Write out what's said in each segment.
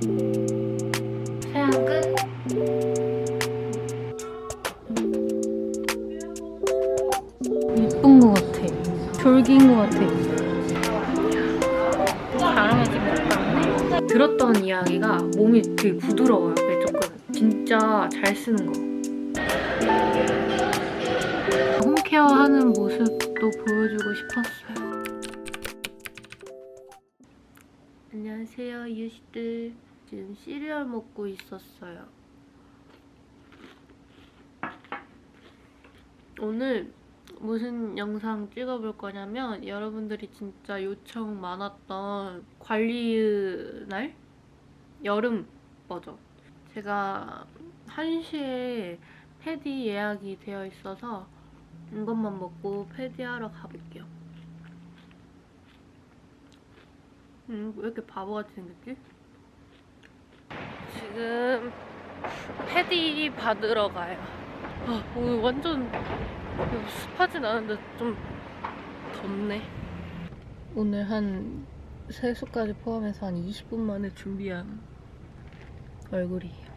세안 끝. 예쁜 것 같아. 졸기인 것 같아. 것 같네. 들었던 이야기가 몸이 되게 부드러워요. 조금 진짜 잘 쓰는 거. 홈케어 하는 모습도 보여주고 싶었어요. 안녕하세요, 이유씨들. 지금 시리얼 먹고 있었어요. 오늘 무슨 영상 찍어볼 거냐면 여러분들이 진짜 요청 많았던 관리 날? 여름 버전. 제가 1시에 패디 예약이 되어 있어서 이것만 먹고 패디 하러 가볼게요. 음, 왜 이렇게 바보같이 생겼지? 지금 패디 받으러 가요. 아, 오늘 완전 습하진 않은데 좀 덥네. 오늘 한 세수까지 포함해서 한 20분 만에 준비한 얼굴이에요.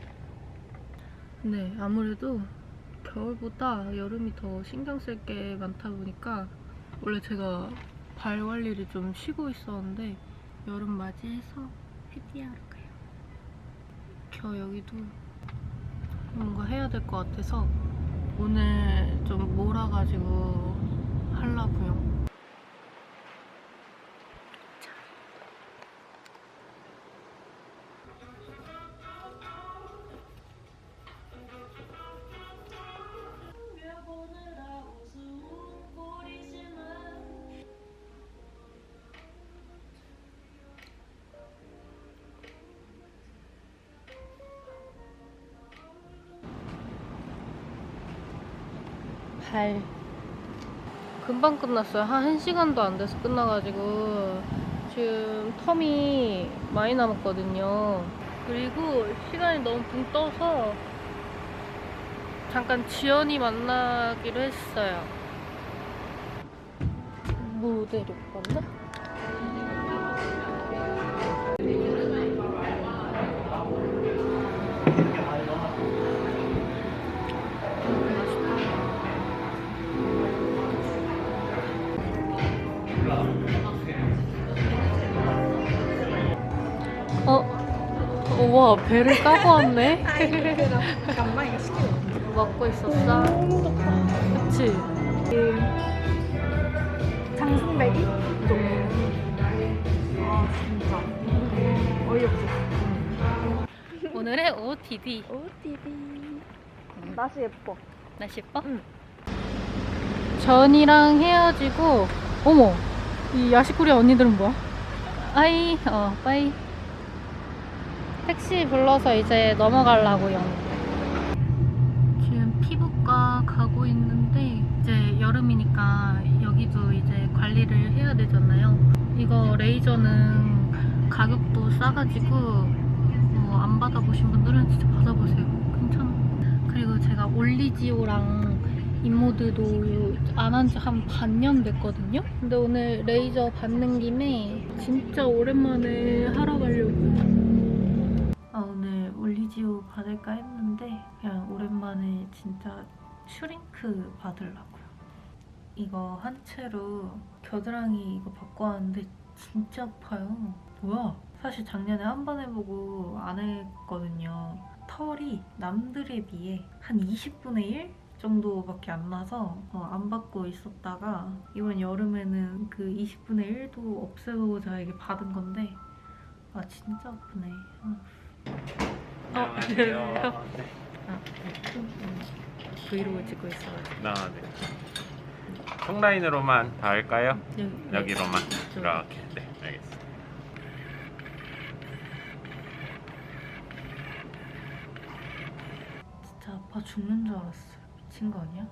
네, 아무래도 겨울보다 여름이 더 신경 쓸 게 많다 보니까 원래 제가 발 관리를 좀 쉬고 있었는데 여름 맞이해서 패디하러. 저 여기도 뭔가 해야 될 것 같아서 오늘 좀 몰아가지고 하려고요. 발 금방 끝났어요. 한 1시간도 안 돼서 끝나가지고 지금 텀이 많이 남았거든요. 그리고 시간이 너무 붕 떠서 잠깐 지연이 만나기로 했어요. 모델이 맞나? 어? 우와 배를 까고 왔네? 간만에 시켜. 먹고 있었어? 그치? 장승배기? 아 진짜 어이없어. 오늘의 OOTD OTV. 날씨 예뻐. 날씨 예뻐? 응. 전이랑 헤어지고 어머 이 야식구리 언니들은 뭐야? 아이 어 빠이 택시 불러서 이제 넘어가려고요 지금 피부과 가고 있는데 이제 여름이니까 여기도 이제 관리를 해야 되잖아요 이거 레이저는 가격도 싸가지고 뭐 안 받아보신 분들은 진짜 받아보세요 괜찮아 그리고 제가 올리지오랑 인모드도 안 한 지 한 반년 됐거든요? 근데 오늘 레이저 받는 김에 진짜 오랜만에 하러 가려고. 받을까 했는데 그냥 오랜만에 진짜 슈링크 받으려고요. 이거 한 채로 겨드랑이 이거 받고 왔는데 진짜 아파요. 뭐야? 사실 작년에 한 번 해보고 안 했거든요. 털이 남들에 비해 한 20분의 1 정도밖에 안 나서 어, 안 받고 있었다가 이번 여름에는 그 20분의 1도 없애고자 이게 받은 건데 아 진짜 아프네. 아. 어, 안녕하세요. 아, 네. 음, 브이로그 찍고 있어가지고 나 네. 통 라인으로만 다 할까요? 여기, 네. 여기로만 저- 이렇게. 네, 알겠습니다. 진짜 아파 죽는 줄 알았어요. 미친 거 아니야?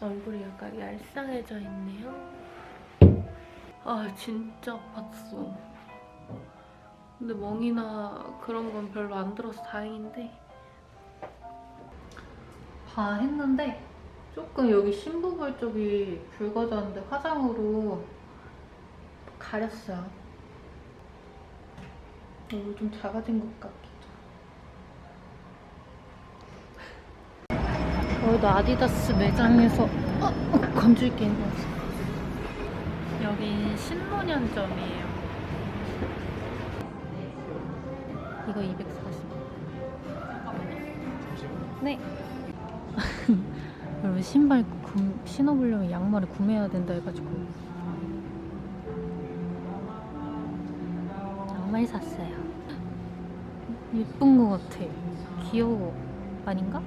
얼굴이 약간 얄쌍해져 있네요. 아 진짜 아팠어. 근데 멍이나 그런 건 별로 안 들어서 다행인데 봐 했는데 조금 여기 심부볼 쪽이 붉어졌는데 화장으로 가렸어요. 얼굴 좀 작아진 것 같기도. 저희도 아디다스 매장에서 어, 어, 건줄 게임 봤어. 여기 신논현점이에요. 이거 240. 네. 여러분 신발 구, 신어보려면 양말을 구매해야 된다 해가지고 양말 샀어요. 예쁜 것 같아. 귀여워. 아닌가?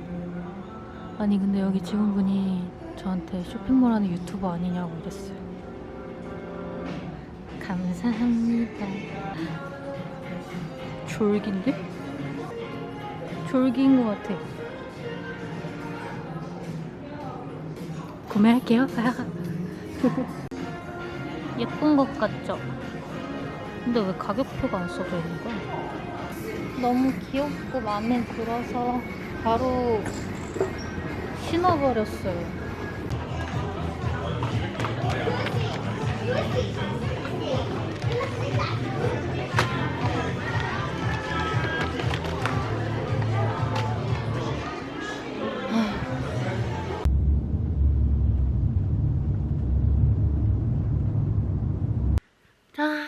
아니 근데 여기 직원분이 저한테 쇼핑몰 하는 유튜버 아니냐고 이랬어요. 감사합니다. 졸긴데? 졸긴 것 같아. 구매할게요. 예쁜 것 같죠? 근데 왜 가격표가 안 써져 있는 거야? 너무 귀엽고 마음에 들어서 바로 신어버렸어요. 자,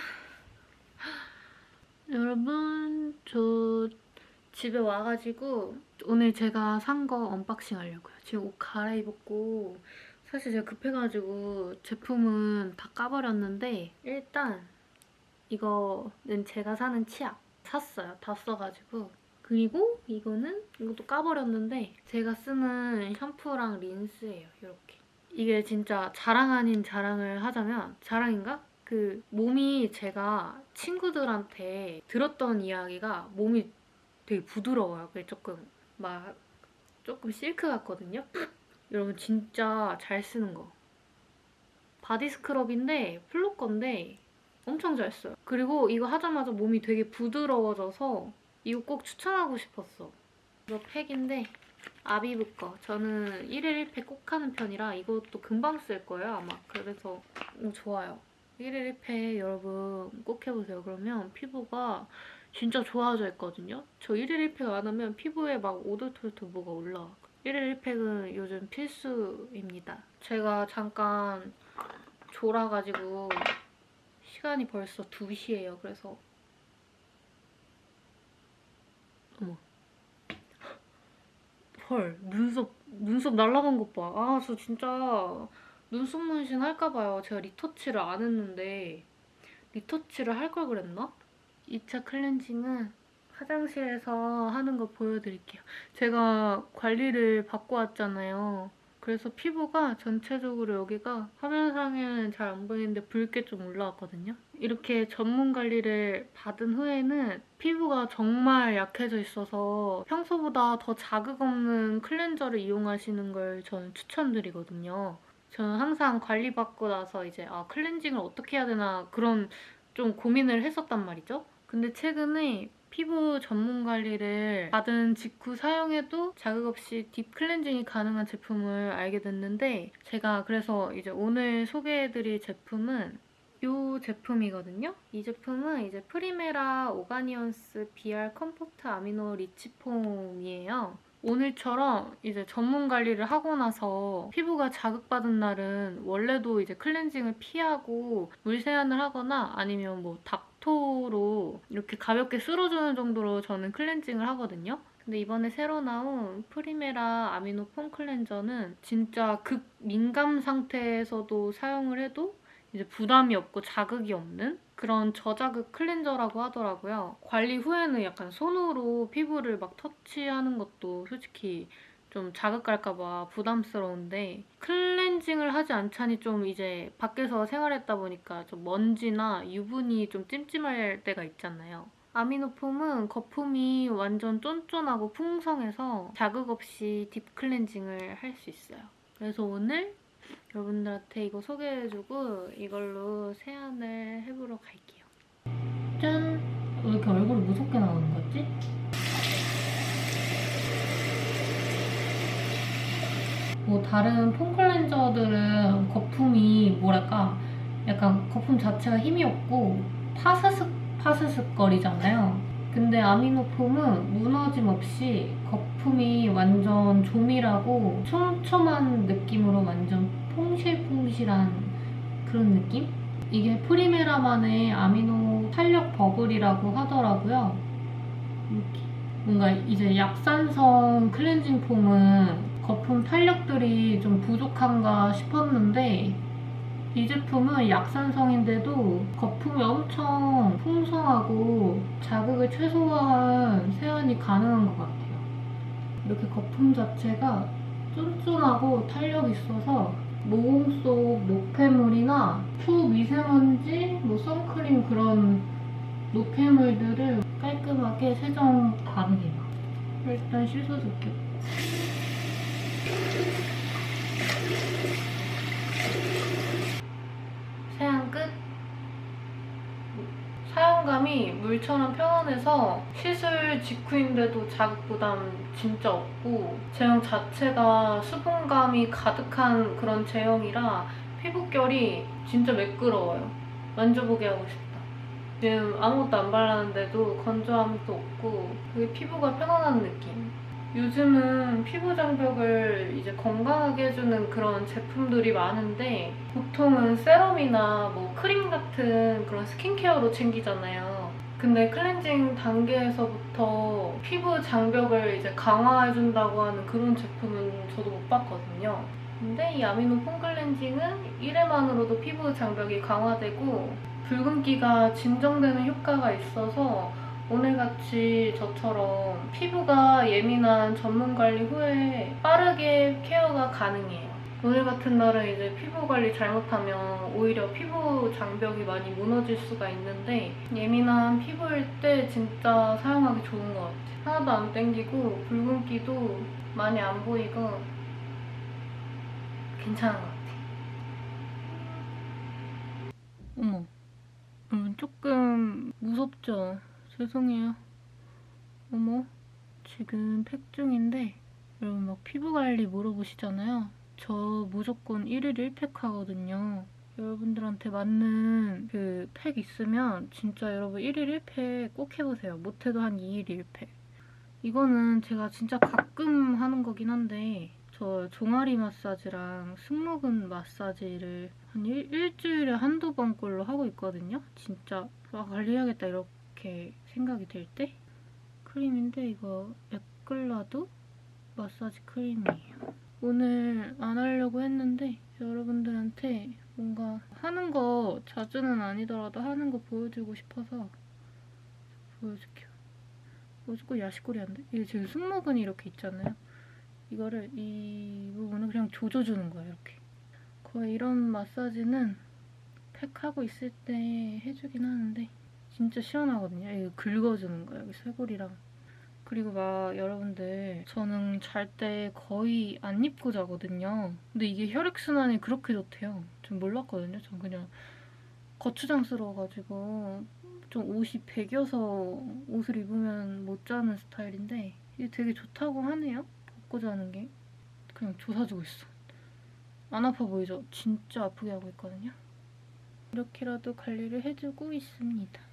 여러분, 저 집에 와가지고 오늘 제가 산 거 언박싱 하려고요. 지금 옷 갈아입었고 사실 제가 급해가지고 제품은 다 까버렸는데 일단 이거는 제가 사는 치약 샀어요. 다 써가지고 그리고 이거는 이것도 까버렸는데 제가 쓰는 샴푸랑 린스예요. 이렇게 이게 진짜 자랑 아닌 자랑을 하자면 자랑인가? 그 몸이 제가 친구들한테 들었던 이야기가 몸이 되게 부드러워요. 그게 조금 막 조금 실크 같거든요. 여러분 진짜 잘 쓰는 거. 바디 스크럽인데 플루 건데 엄청 잘 써요. 그리고 이거 하자마자 몸이 되게 부드러워져서 이거 꼭 추천하고 싶었어. 이거 팩인데 아비브 거. 저는 1일 1팩 꼭 하는 편이라 이것도 금방 쓸 거예요 아마. 그래서 음, 좋아요. 1일 1팩 여러분 꼭 해보세요. 그러면 피부가 진짜 좋아져 있거든요. 저 1일 1팩 안 하면 피부에 막 오돌토돌 뭐가 올라와. 1일 1팩은 요즘 필수입니다. 제가 잠깐 졸아가지고 시간이 벌써 2시예요. 그래서 어머 헐 눈썹 눈썹 날라간 것 봐. 아 저 진짜 눈썹 문신 할까 봐요. 제가 리터치를 안 했는데 리터치를 할 걸 그랬나? 2차 클렌징은 화장실에서 하는 거 보여드릴게요. 제가 관리를 받고 왔잖아요. 그래서 피부가 전체적으로 여기가 화면상에는 잘 안 보이는데 붉게 좀 올라왔거든요. 이렇게 전문 관리를 받은 후에는 피부가 정말 약해져 있어서 평소보다 더 자극 없는 클렌저를 이용하시는 걸 저는 추천드리거든요. 저는 항상 관리받고 나서 이제 아 클렌징을 어떻게 해야 되나 그런 좀 고민을 했었단 말이죠. 근데 최근에 피부 전문 관리를 받은 직후 사용해도 자극 없이 딥 클렌징이 가능한 제품을 알게 됐는데 제가 그래서 이제 오늘 소개해드릴 제품은 이 제품이거든요. 이 제품은 이제 프리메라 오가니언스 BR 컴포트 아미노 리치폼이에요. 오늘처럼 이제 전문 관리를 하고 나서 피부가 자극받은 날은 원래도 이제 클렌징을 피하고 물 세안을 하거나 아니면 뭐 닥토로 이렇게 가볍게 쓸어주는 정도로 저는 클렌징을 하거든요. 근데 이번에 새로 나온 프리메라 아미노 폼 클렌저는 진짜 극 민감 상태에서도 사용을 해도 이제 부담이 없고 자극이 없는 그런 저자극 클렌저라고 하더라고요. 관리 후에는 약간 손으로 피부를 막 터치하는 것도 솔직히 좀 자극갈까봐 부담스러운데 클렌징을 하지 않자니 좀 이제 밖에서 생활했다 보니까 좀 먼지나 유분이 좀 찜찜할 때가 있잖아요. 아미노폼은 거품이 완전 쫀쫀하고 풍성해서 자극 없이 딥 클렌징을 할 수 있어요. 그래서 오늘 여러분들한테 이거 소개해주고 이걸로 세안을 해보러 갈게요. 짠! 왜 이렇게 얼굴이 무섭게 나오는 거지? 뭐 다른 폼 클렌저들은 거품이 뭐랄까 약간 거품 자체가 힘이 없고 파스슥 파스슥 거리잖아요. 근데 아미노폼은 무너짐 없이 거품이 완전 조밀하고 촘촘한 느낌으로 완전 퐁실퐁실한 그런 느낌? 이게 프리메라만의 아미노 탄력 버블이라고 하더라고요. 뭔가 이제 약산성 클렌징 폼은 거품 탄력들이 좀 부족한가 싶었는데 이 제품은 약산성인데도 거품이 엄청 풍성하고 자극을 최소화한 세안이 가능한 것 같아요. 이렇게 거품 자체가 쫀쫀하고 탄력 있어서 모공 속 노폐물이나 초미세먼지, 뭐 선크림 그런 노폐물들을 깔끔하게 세정 가능해요. 일단 씻어줄게요. 세안 끝. 사용감이 물처럼 편안해서 시술 직후인데도 자극 부담 진짜 없고 제형 자체가 수분감이 가득한 그런 제형이라 피부결이 진짜 매끄러워요. 만져보게 하고 싶다. 지금 아무것도 안 발랐는데도 건조함도 없고 되게 피부가 편안한 느낌. 요즘은 피부 장벽을 이제 건강하게 해주는 그런 제품들이 많은데 보통은 세럼이나 뭐 크림 같은 그런 스킨케어로 챙기잖아요. 근데 클렌징 단계에서부터 피부 장벽을 이제 강화해준다고 하는 그런 제품은 저도 못 봤거든요. 근데 이 아미노 폼 클렌징은 1회만으로도 피부 장벽이 강화되고 붉은기가 진정되는 효과가 있어서 오늘같이 저처럼 피부가 예민한 전문 관리 후에 빠르게 케어가 가능해요. 오늘 같은 날은 이제 피부 관리 잘못하면 오히려 피부 장벽이 많이 무너질 수가 있는데 예민한 피부일 때 진짜 사용하기 좋은 것 같아요. 하나도 안 땡기고 붉은기도 많이 안 보이고 괜찮은 것 같아요. 어머, 음, 조금 무섭죠? 죄송해요. 어머, 지금 팩 중인데, 여러분 막 피부 관리 물어보시잖아요. 저 무조건 1일 1팩 하거든요. 여러분들한테 맞는 그 팩 있으면 진짜 여러분 1일 1팩 꼭 해보세요. 못해도 한 2일 1팩. 이거는 제가 진짜 가끔 하는 거긴 한데, 저 종아리 마사지랑 승모근 마사지를 한 일, 일주일에 한두 번 꼴로 하고 있거든요. 진짜 와 관리해야겠다 이렇게 생각이 들 때. 크림인데 이거 에클라도 마사지 크림이에요. 오늘 안 하려고 했는데 여러분들한테 뭔가 하는 거 자주는 아니더라도 하는 거 보여주고 싶어서 보여줄게요. 뭐 자꾸 야식거리 안 돼? 이게 지금 승모근이 이렇게 있잖아요. 이거를 이 부분을 그냥 조져주는 거예요, 이렇게. 거의 이런 마사지는 팩하고 있을 때 해주긴 하는데 진짜 시원하거든요. 이거 긁어주는 거예요, 여기 쇄골이랑. 그리고 막 여러분들 저는 잘 때 거의 안 입고 자거든요. 근데 이게 혈액순환이 그렇게 좋대요. 전 몰랐거든요. 전 그냥 거추장스러워가지고 좀 옷이 배겨서 옷을 입으면 못 자는 스타일인데 이게 되게 좋다고 하네요. 벗고 자는 게. 그냥 조사주고 있어. 안 아파 보이죠? 진짜 아프게 하고 있거든요. 이렇게라도 관리를 해주고 있습니다.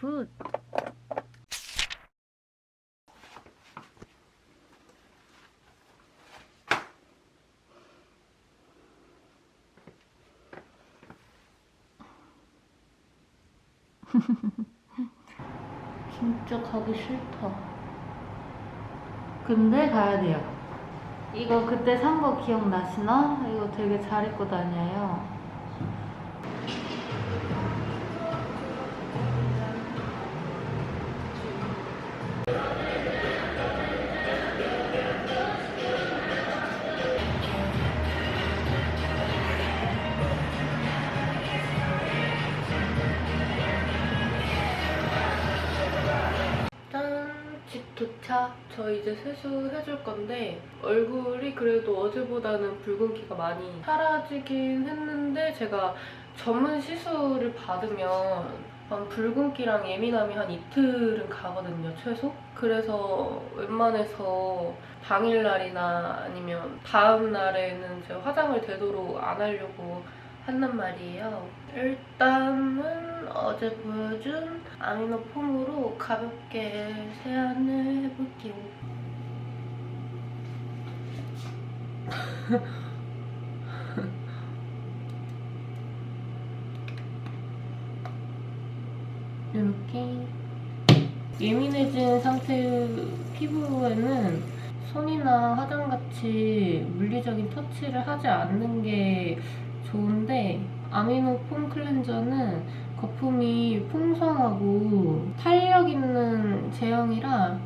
굿. 진짜 가기 싫다. 근데 가야 돼요. 이거 그때 산 거 기억나시나? 이거 되게 잘 입고 다녀요. 이제 세수해줄 건데 얼굴이 그래도 어제보다는 붉은기가 많이 사라지긴 했는데 제가 전문 시술을 받으면 한 붉은기랑 예민함이 한 이틀은 가거든요, 최소. 그래서 웬만해서 당일날이나 아니면 다음 날에는 제가 화장을 되도록 안 하려고 한단 말이에요. 일단은 어제 보여준 아미노 폼으로 가볍게 세안을 해볼게요. 이렇게 예민해진 상태 피부에는 손이나 화장같이 물리적인 터치를 하지 않는 게 좋은데 아미노 폼 클렌저는 거품이 풍성하고 탄력 있는 제형이라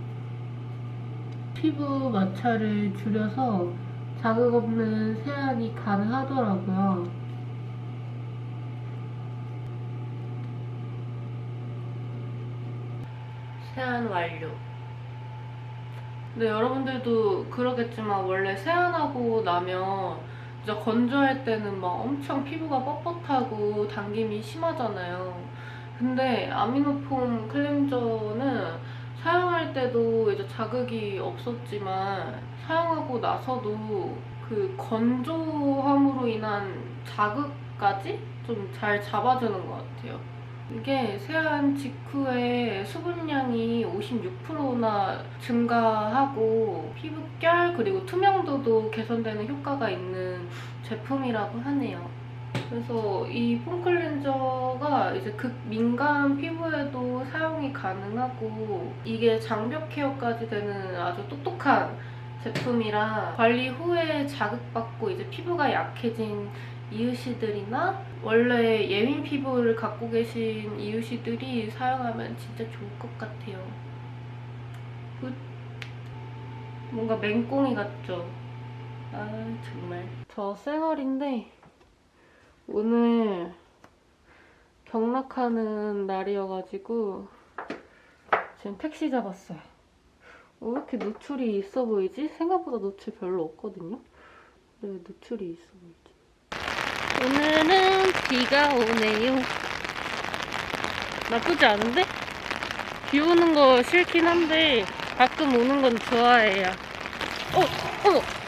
피부 마찰을 줄여서 자극 없는 세안이 가능하더라고요. 세안 완료. 근데 여러분들도 그러겠지만 원래 세안하고 나면 진짜 건조할 때는 막 엄청 피부가 뻣뻣하고 당김이 심하잖아요. 근데 아미노폼 클렌저는 사용할 때도 이제 자극이 없었지만 사용하고 나서도 그 건조함으로 인한 자극까지 좀 잘 잡아주는 것 같아요. 이게 세안 직후에 수분량이 56%나 증가하고 피부결 그리고 투명도도 개선되는 효과가 있는 제품이라고 하네요. 그래서 이 폼클렌저가 이제 극민감 피부에도 사용이 가능하고 이게 장벽 케어까지 되는 아주 똑똑한 제품이라 관리 후에 자극받고 이제 피부가 약해진 이유시들이나 원래 예민 피부를 갖고 계신 이유시들이 사용하면 진짜 좋을 것 같아요. 굿. 뭔가 맹꽁이 같죠? 아 정말. 저 쌩얼인데 오늘 경락하는 날이어가지고 지금 택시 잡았어요. 왜 이렇게 노출이 있어 보이지? 생각보다 노출 별로 없거든요? 근데 왜 노출이 있어 보이지? 오늘은 비가 오네요. 나쁘지 않은데? 비 오는 거 싫긴 한데 가끔 오는 건 좋아해요. 어, 어머!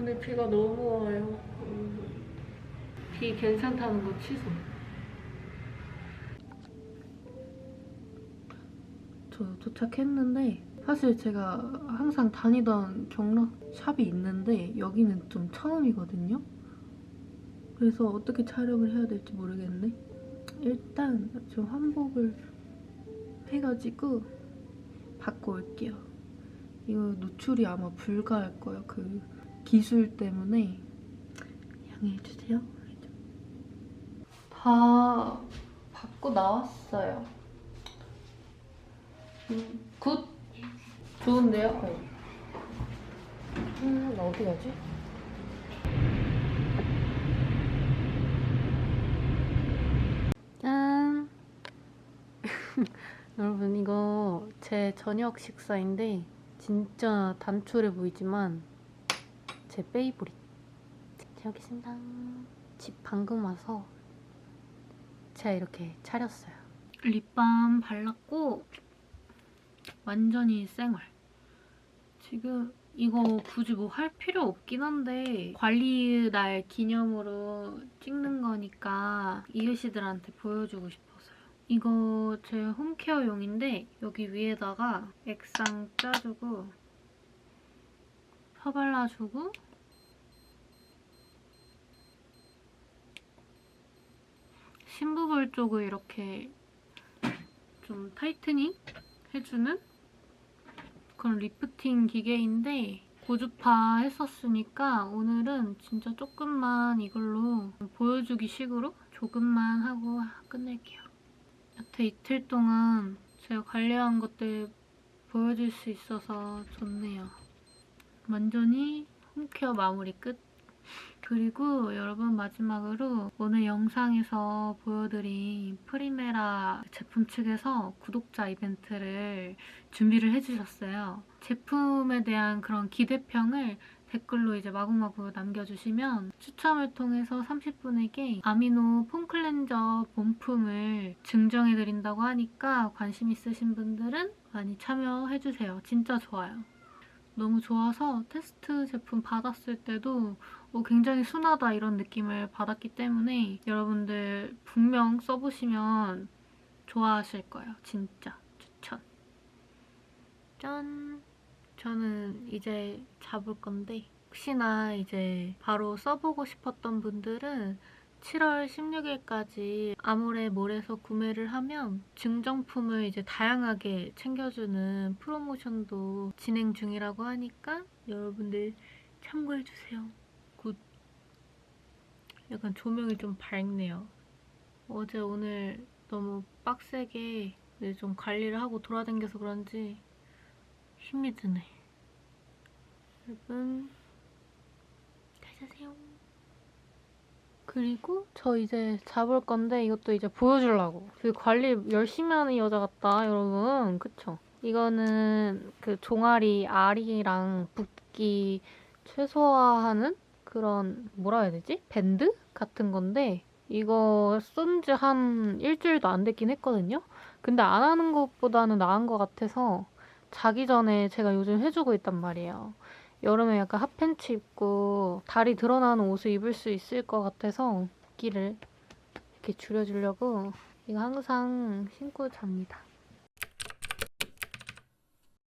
오늘 비가 너무 와요. 비 괜찮다는 거 취소. 저 도착했는데 사실 제가 항상 다니던 경락 샵이 있는데 여기는 좀 처음이거든요. 그래서 어떻게 촬영을 해야 될지 모르겠네. 일단 좀 환복을 해가지고 받고 올게요. 이거 노출이 아마 불가할 거예요. 그 기술 때문에 양해해주세요. 다 받고 나왔어요. 음, 굿. 좋은데요? 네. 음, 나 어디 가지? 짠! 여러분, 이거 제 저녁 식사인데, 진짜 단촐해 보이지만, 제 페이보릿. 잘 먹겠습니다. 집 방금 와서, 제가 이렇게 차렸어요. 립밤 발랐고, 완전히 쌩얼. 지금 이거 굳이 뭐 할 필요 없긴 한데 관리 날 기념으로 찍는 거니까 이유씨들한테 보여주고 싶어서요. 이거 제 홈케어용인데 여기 위에다가 액상 짜주고 펴발라주고 심부볼 쪽을 이렇게 좀 타이트닝 해주는 그런 리프팅 기계인데 고주파 했었으니까 오늘은 진짜 조금만 이걸로 보여주기 식으로 조금만 하고 끝낼게요. 여태 이틀 동안 제가 관리한 것들 보여줄 수 있어서 좋네요. 완전히 홈케어 마무리 끝. 그리고 여러분 마지막으로 오늘 영상에서 보여드린 프리메라 제품 측에서 구독자 이벤트를 준비를 해주셨어요. 제품에 대한 그런 기대평을 댓글로 이제 마구마구 남겨주시면 추첨을 통해서 30분에게 아미노 폼 클렌저 본품을 증정해드린다고 하니까 관심 있으신 분들은 많이 참여해주세요. 진짜 좋아요. 너무 좋아서 테스트 제품 받았을 때도 어, 굉장히 순하다 이런 느낌을 받았기 때문에 여러분들 분명 써보시면 좋아하실 거예요. 진짜 추천. 짠! 저는 이제 잡을 건데 혹시나 이제 바로 써보고 싶었던 분들은 7월 16일까지 아모레몰에서 구매를 하면 증정품을 이제 다양하게 챙겨주는 프로모션도 진행 중이라고 하니까 여러분들 참고해주세요. 굿. 약간 조명이 좀 밝네요. 어제 오늘 너무 빡세게 좀 관리를 하고 돌아다녀서 그런지 힘이 드네. 여러분, 잘 자세요. 그리고 저 이제 잡을 건데 이것도 이제 보여주려고. 그 관리 열심히 하는 여자 같다, 여러분. 그쵸? 이거는 그 종아리 알이랑 붓기 최소화하는 그런 뭐라 해야 되지? 밴드 같은 건데 이거 쓴 지 한 일주일도 안 됐긴 했거든요. 근데 안 하는 것보다는 나은 것 같아서 자기 전에 제가 요즘 해주고 있단 말이에요. 여름에 약간 핫팬츠 입고 다리 드러나는 옷을 입을 수 있을 것 같아서 붓기를 이렇게 줄여주려고 이거 항상 신고 잡니다.